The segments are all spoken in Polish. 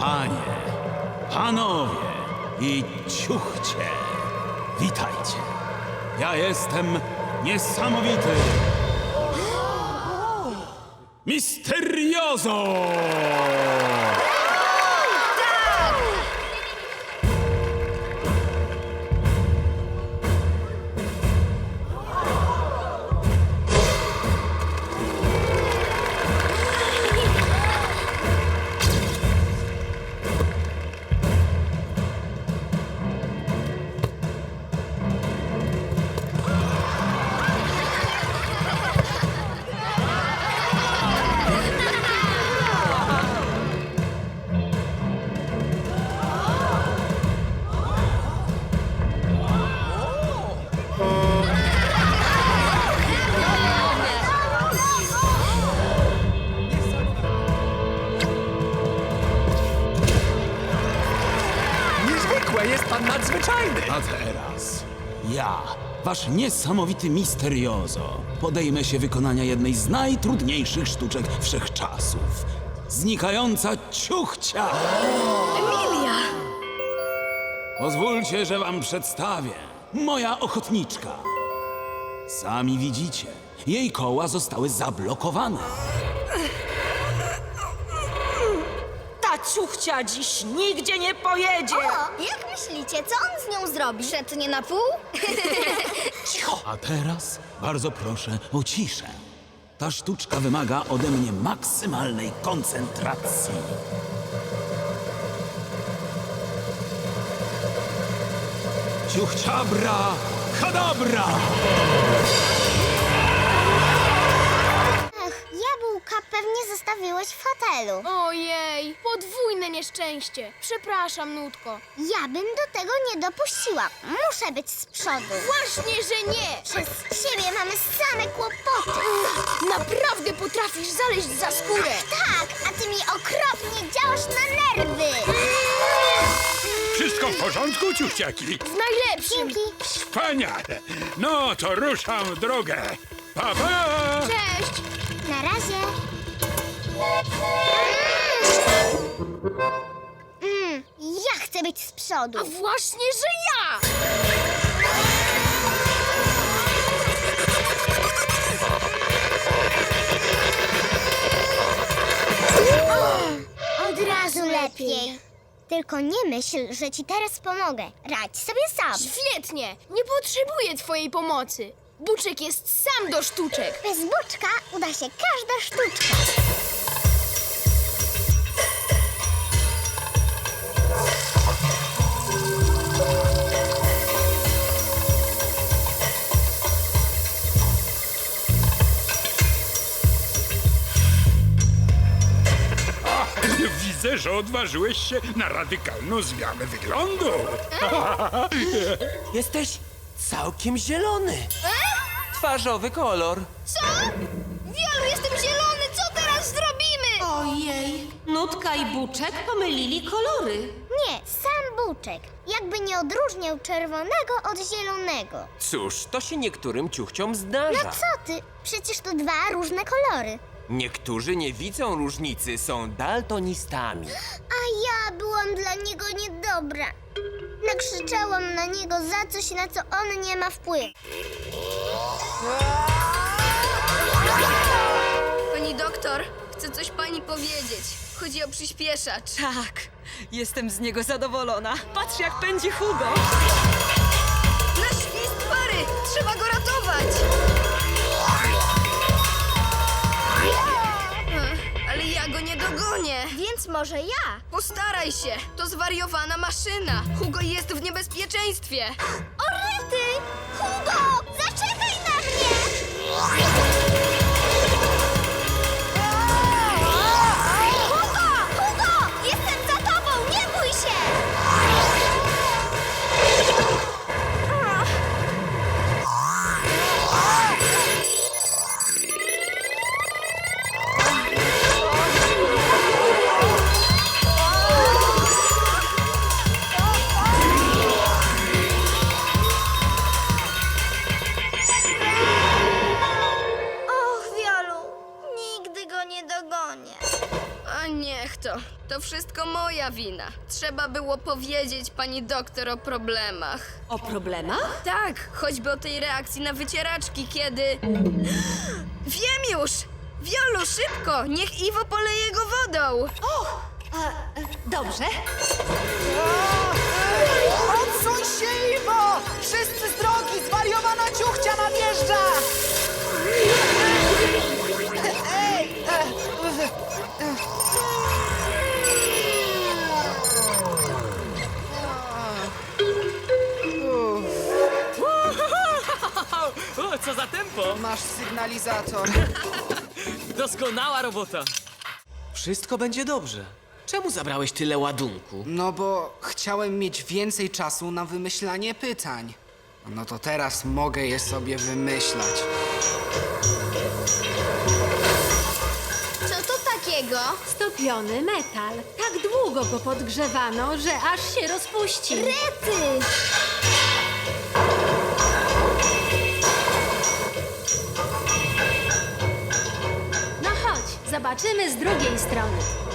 Panie, panowie i ciuchcie, witajcie. Ja jestem niesamowity. Misteriozo! A teraz ja, wasz niesamowity misteriozo, podejmę się wykonania jednej z najtrudniejszych sztuczek wszechczasów. Znikająca ciuchcia! Emilia! Pozwólcie, że wam przedstawię. Moja ochotniczka. Sami widzicie, jej koła zostały zablokowane. Ta ciuchcia dziś nigdzie nie pojedzie! O, jak myślicie, co on z nią zrobi? Przetnie na pół? Cicho! A teraz bardzo proszę o ciszę. Ta sztuczka wymaga ode mnie maksymalnej koncentracji. Ciuchciabra, kadabra! Ach, jabłka pewnie zostawiłeś w hotelu. Nieszczęście. Przepraszam, Nutko. Ja bym do tego nie dopuściła. Muszę być z przodu. Właśnie, że nie! Przez ciebie mamy same kłopoty. Naprawdę potrafisz zaleźć za skórę. Tak, a ty mi okropnie działasz na nerwy. Wszystko w porządku, ciuchciaki? Z najlepszym. Dzięki. Wspaniale! No to ruszam w drogę. Pa, pa! Cześć! Na razie. Mm, ja chcę być z przodu. A właśnie, że ja! Od razu lepiej. Tylko nie myśl, że ci teraz pomogę. Radź sobie sam. Świetnie! Nie potrzebuję twojej pomocy. Buczek jest sam do sztuczek. Bez buczka uda się każda sztuczka. Że odważyłeś się na radykalną zmianę wyglądu. Jesteś całkiem zielony. Twarzowy kolor. Co? Wielu, jestem zielony! Co teraz zrobimy? Ojej, Nutka i Buczek pomylili kolory. Nie, sam buczek. Jakby nie odróżniał czerwonego od zielonego. Cóż, to się niektórym ciuchciom No zdarza. co ty? Przecież to dwa różne kolory. Niektórzy nie widzą różnicy, są daltonistami. A ja byłam dla niego niedobra. Nakrzyczałam na niego za coś, na co on nie ma wpływu. Pani doktor, chcę coś pani powiedzieć. Chodzi o przyspieszacz. Tak, jestem z niego zadowolona. Patrz, jak pędzi Hugo. Nasz świst pary! Trzeba go ratować! Więc może ja? Postaraj się. To zwariowana maszyna. Hugo jest w niebezpieczeństwie. To. Wszystko moja wina. Trzeba było powiedzieć pani doktor o problemach. O problemach? Tak, choćby o tej reakcji na wycieraczki, kiedy... Wiem już! Wiolu, szybko! Niech Iwo poleje go wodą! Dobrze. Masz sygnalizator. Doskonała robota! Wszystko będzie dobrze. Czemu zabrałeś tyle ładunku? No bo chciałem mieć więcej czasu na wymyślanie pytań. No to teraz mogę je sobie wymyślać. Co to takiego? Stopiony metal. Tak długo go podgrzewano, że aż się rozpuścił. Rety! Zobaczymy z drugiej strony.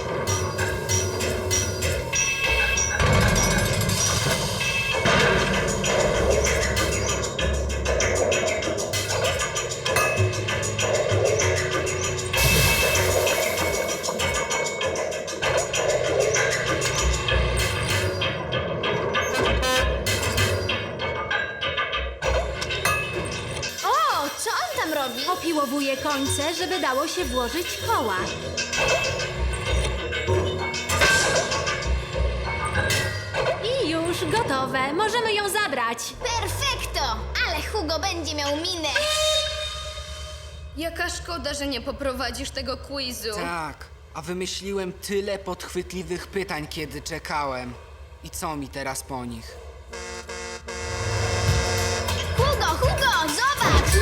Się włożyć koła. I już gotowe. Możemy ją zabrać. Perfekto! Ale Hugo będzie miał minę. Jaka szkoda, że nie poprowadzisz tego quizu. Tak, a wymyśliłem tyle podchwytliwych pytań, kiedy czekałem. I co mi teraz po nich? Hugo, Hugo, zobacz!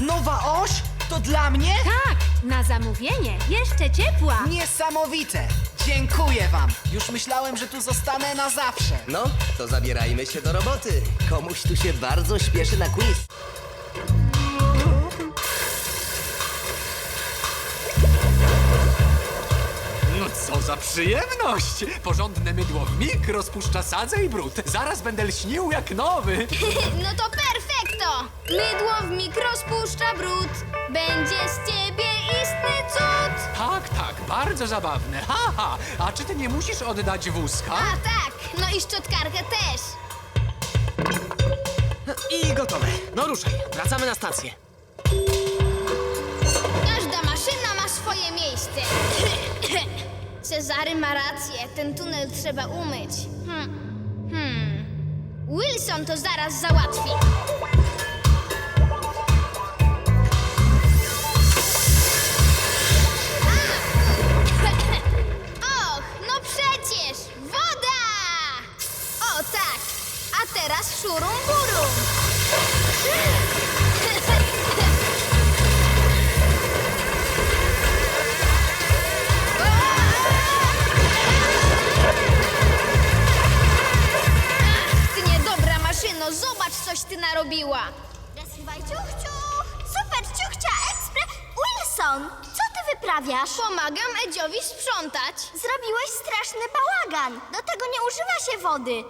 Nowa oś? To dla mnie? Tak, na zamówienie. Jeszcze ciepła. Niesamowite! Dziękuję wam! Już myślałem, że tu zostanę na zawsze. No, to zabierajmy się do roboty. Komuś tu się bardzo śpieszy na quiz. No co za przyjemność! Porządne mydło w mig rozpuszcza sadzę i brud. Zaraz będę lśnił jak nowy. No to perfekto! Mydło w mikro spuszcza brud. Będzie z ciebie istny cud. Tak, tak, bardzo zabawne. Haha, a czy ty nie musisz oddać wózka? A tak, no i szczotkarkę też. I gotowe. No ruszaj, wracamy na stację. Każda maszyna ma swoje miejsce. Cezary ma rację, ten tunel trzeba umyć. Hmm. Hmm. Wilson to zaraz załatwi. Co ty wyprawiasz? Pomagam Edziowi sprzątać. Zrobiłeś straszny bałagan. Do tego nie używa się wody.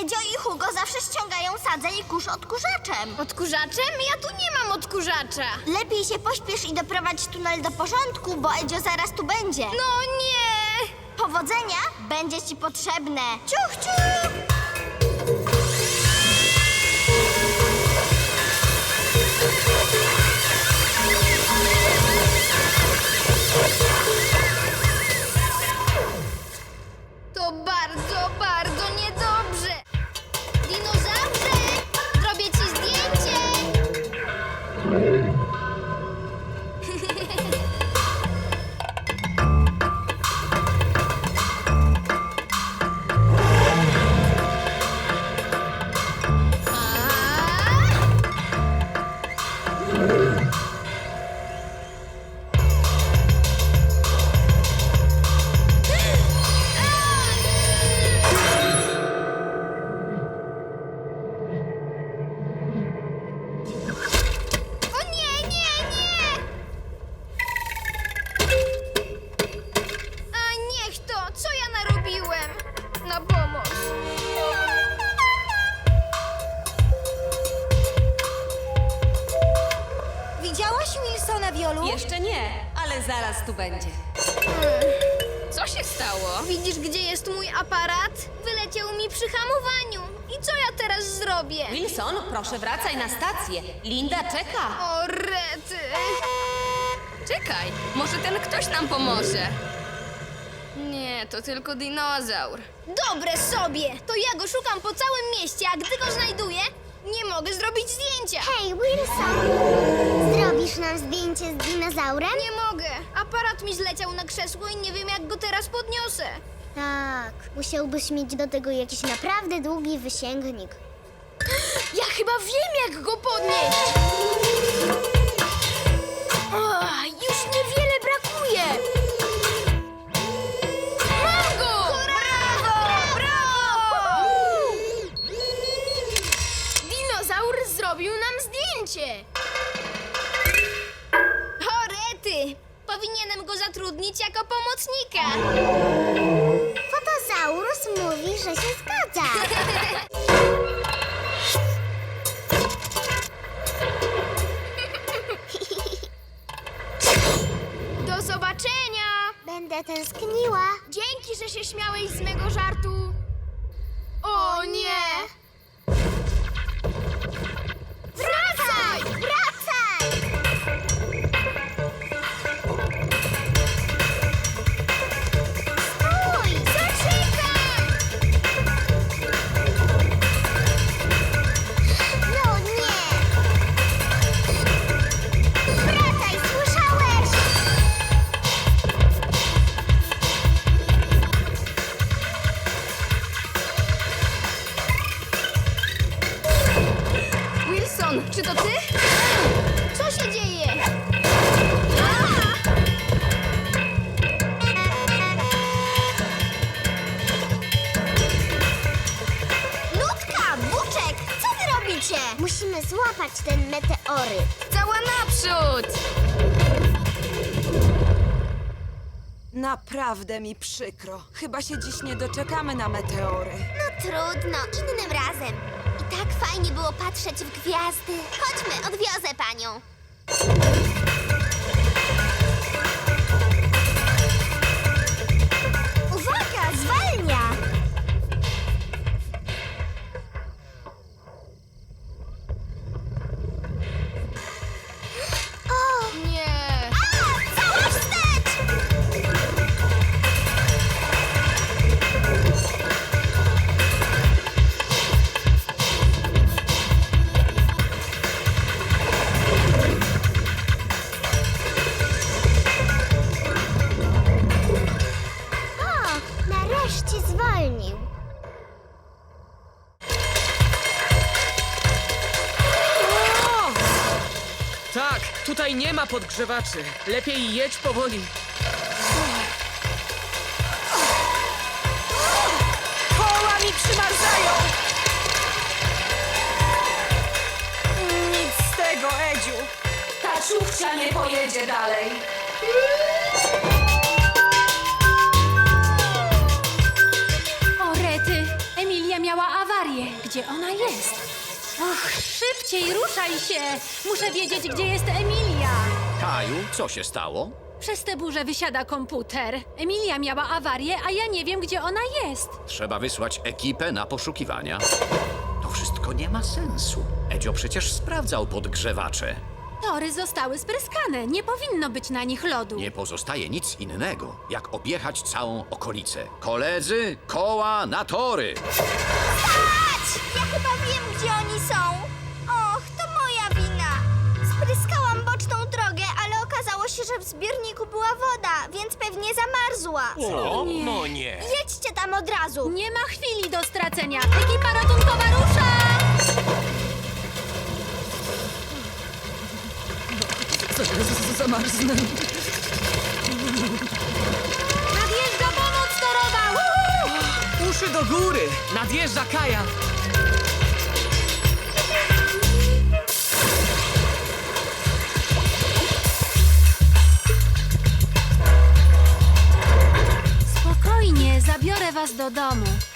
Edzio i Hugo zawsze ściągają sadzę i kurz odkurzaczem. Odkurzaczem? Ja tu nie mam odkurzacza. Lepiej się pośpiesz i doprowadź tunel do porządku, bo Edzio zaraz tu będzie. No nie! Powodzenia będzie ci potrzebne. Ciuch, ciuch! Będzie. Co się stało? Widzisz, gdzie jest mój aparat? Wyleciał mi przy hamowaniu. I co ja teraz zrobię? Wilson, proszę wracaj na stację. Linda czeka. O, rety. Czekaj, może ten ktoś nam pomoże. Nie, to tylko dinozaur. Dobre sobie! To ja go szukam po całym mieście, a gdy go znajduję, nie mogę zrobić zdjęcia. Hej, Wilson! Nam zdjęcie z dinozaurem? Nie mogę. Aparat mi zleciał na krzesło i nie wiem, jak go teraz podniosę. Tak, musiałbyś mieć do tego jakiś naprawdę długi wysięgnik. Ja chyba wiem, jak go podnieść. O, już niewiele brakuje. Mam go! Brawo! Brawo! Dinozaur zrobił nam zdjęcie. Powinienem go zatrudnić jako pomocnika. Fotosaurus mówi, że się zgadza. Do zobaczenia! Będę tęskniła. Dzięki, że się śmiałeś z mego żartu. O nie! Czy to ty? Co się dzieje? Nutka, Buczek, co wy robicie? Musimy złapać ten meteoryt. Cała naprzód! Naprawdę mi przykro. Chyba się dziś nie doczekamy na meteory. No trudno, innym razem. Tak fajnie było patrzeć w gwiazdy. Chodźmy, odwiozę panią. Podgrzewaczy. Lepiej jedź powoli. Koła mi przymarzają! Nic z tego, Edziu. Ta czubcia nie pojedzie dalej. O rety, Emilia miała awarię. Gdzie ona jest? Och, szybciej, ruszaj się! Muszę wiedzieć, gdzie jest Emilia. Kaju, co się stało? Przez tę burzę wysiada komputer. Emilia miała awarię, a ja nie wiem, gdzie ona jest. Trzeba wysłać ekipę na poszukiwania. To wszystko nie ma sensu. Edzio przecież sprawdzał podgrzewacze. Tory zostały spryskane. Nie powinno być na nich lodu. Nie pozostaje nic innego, jak objechać całą okolicę. Koledzy, koła na tory! Ja chyba wiem, gdzie oni są. Się, że w zbiorniku była woda, więc pewnie zamarzła. O, no nie. Jedźcie tam od razu. Nie ma chwili do stracenia. Ekipa ratunkowa rusza! Zamarznę. Nadjeżdża pomoc torowa! Uszy do góry! Nadjeżdża Kaja! Was do domu.